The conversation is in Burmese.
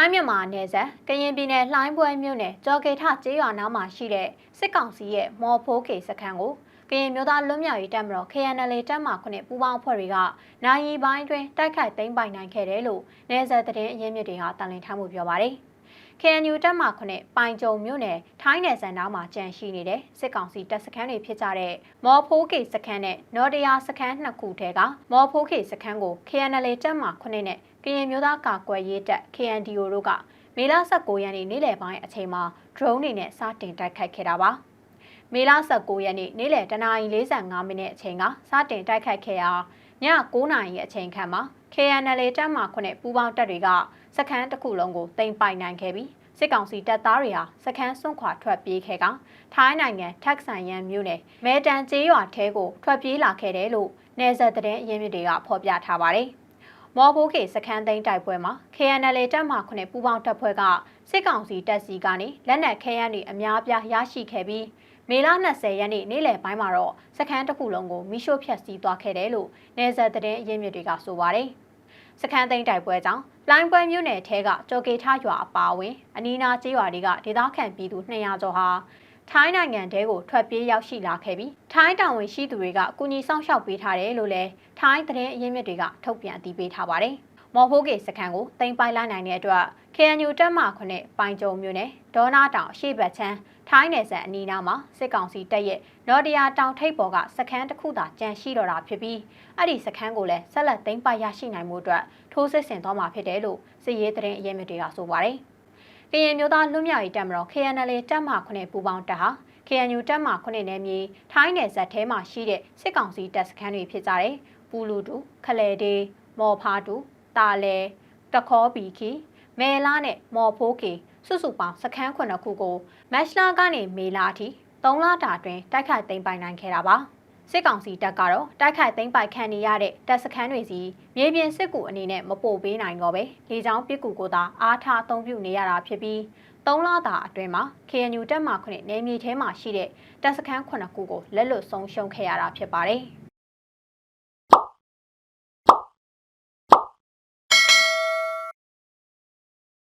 ထိုင်းမြန်မာနယ်စပ်ကရင်ပြည်နယ်လှိုင်းပွဲမြို့နယ်ကြော်ကေထကျေးရွာနားမှာရှိတဲ့စစ်ကောင်စီရဲ့မော်ဖိုးကေစခန်းကိုကရင်မျိုးသားလွတ်မြောက်ရေးတပ်မတော် KNL တပ်မှခုနှစ်ပူးပေါင်းအဖွဲ့တွေကနိုင်ရီပိုင်းတွင်တိုက်ခိုက်သိမ်းပိုက်နိုင်ခဲ့တယ်လို့နယ်စပ်သတင်းအရင်းမြစ်တွေကတန်လင်းထားမှုပြောပါတယ်။ KNU တပ်မှခုနှစ်ပိုင်ကြုံမြို့နယ်ထိုင်းနယ်စပ်နားမှာကြန့်ရှိနေတဲ့စစ်ကောင်စီတပ်စခန်းတွေဖြစ်ကြတဲ့မော်ဖိုးကေစခန်းနဲ့နော်တရာစခန်းနှစ်ခုထဲကမော်ဖိုးကေစခန်းကို KNL တပ်မှခုနှစ်နဲ့ကရင်မျိုးသားကာကွယ်ရေးတပ် KNDO တို့ကမေလ19ရက်နေ့နေ့လယ်ပိုင်းအချိန်မှာ drone တွေနဲ့စတင်တိုက်ခိုက်ခဲ့တာပါ။မေလ19ရက်နေ့နေ့လယ်တနာရီ45မိနစ်အချိန်ကစတင်တိုက်ခိုက်ခဲ့ရာည9နာရီအချိန်ခန့်မှာ KNL တပ်မှခုနှစ်ပူးပေါင်းတပ်တွေက စခန်းတစ်ခုလုံးကိုတင်ပိုင်နိုင်ခဲ့ပြီးစစ်ကောင်စီတပ်သားတွေဟာစခန်းစွန့်ခွာထွက်ပြေးခဲ့ကထိုင်းနိုင်ငံထက်ဆန်ယန်မြို့နယ်မဲတန်ကျေးရွာထဲကိုထွက်ပြေးလာခဲ့တယ်လို့နယ်စပ်သတင်းအရင်းမြစ်တွေကဖော်ပြထားပါတယ်။မော်ဖိုးခေစခန်းသိမ်းတိုက်ပွဲမှာ KNL တပ်မှခုနှစ်ပူးပေါင်းတပ်ဖွဲ့ကစစ်ကောင်စီတပ်စီကနေလက်နက်ခဲယမ်းတွေအများပြားရရှိခဲ့ပြီးမေလ20ရက်နေ့နေ့လယ်ပိုင်းမှာတော့စခန်းတစ်ခုလုံးကိုမိရှို့ဖျက်ဆီးသွားခဲ့တယ်လို့နယ်စပ်သတင်းအရင်းမြစ်တွေကဆိုပါတယ်။ စခန်းသိမ်းတိုက်ပွဲကြောင့်လိုင်းပွဲမြို့နယ်ထဲကကြော်ကေထရွာအပါအဝင်အနီးနားကျေးရွာတွေကဒေသခံပြည်သူ200ကျော်ဟာထိုင်းနိုင်ငံတဲကိုထွက်ပြေးရောက်ရှိလာခဲ့ပြီးထိုင်းတာဝန်ရှိသူတွေကကုညီဆောင်ရှောက်ပေးထားတယ်လို့လည်းထိုင်းသတင်းအရင်းမြစ်တွေကထုတ်ပြန်အသိပေးထားပါတယ်။ မော်ဖိုးကေစခန်းကိုတင်ပိုင်လိုက်နိုင်တဲ့အတွက် KNU တပ်မခွနဲ့ပိုင်ကြုံမြို့နယ်ဒေါနာတောင်အရှိတ်ဘတ်ချမ်းထိုင်းနယ်စပ်အနီးနားမှာစစ်ကောင်စီတပ်ရဲ့နော်တရာတောင်ထိပ်ပေါ်ကစခန်းတစ်ခုသာကျန်ရှိတော့တာဖြစ်ပြီးအဲ့ဒီစခန်းကိုလည်းဆက်လက်သိမ်းပိုက်ရရှိနိုင်မှုအတွက်ထိုးစစ်ဆင်သွားမှာဖြစ်တယ်လို့စစ်ရေးသတင်းအရင်းမြစ်တွေကဆိုပါတယ်။ကရင်မျိုးသားလွတ်မြောက်ရေးတပ်မတော် KNL တပ်မှ9ပူပေါင်းတပ်ဟာ KNU တပ်မှ9နယ်မြေထိုင်းနယ်ဇက်ထဲမှာရှိတဲ့စစ်ကောင်စီတပ်စခန်းတွေဖြစ်ကြတဲ့ပူလူတူခလဲဒေးမော်ဖာတူ တာလဲတခေါ်ဘီခီမဲလာနဲ့မော်ဖိုးကေစုစုပေါင်းစခန်း9ခုကိုမက်ရှလာကနေမေလာအထိ3လတာတွင်တိုက်ခိုက်သိမ်းပိုင်နိုင်ခဲ့တာပါ။စစ်ကောင်စီတပ်ကတော့တိုက်ခိုက်သိမ်းပိုက်ခံနေရတဲ့တပ်စခန်းတွေစီမြေပြင်စစ်ကူအနေနဲ့မပို့ပေးနိုင်တော့ပဲလေကြောင်းပစ်ကူကိုသာအားထားအသုံးပြုနေရတာဖြစ်ပြီး၃လတာအတွင်းမှာ KNU တပ်မှခုနှစ်နေမြေထဲမှာရှိတဲ့တပ်စခန်း9ခုကိုလက်လွတ်ဆုံးရှုံးခဲ့ရတာဖြစ်ပါတယ်။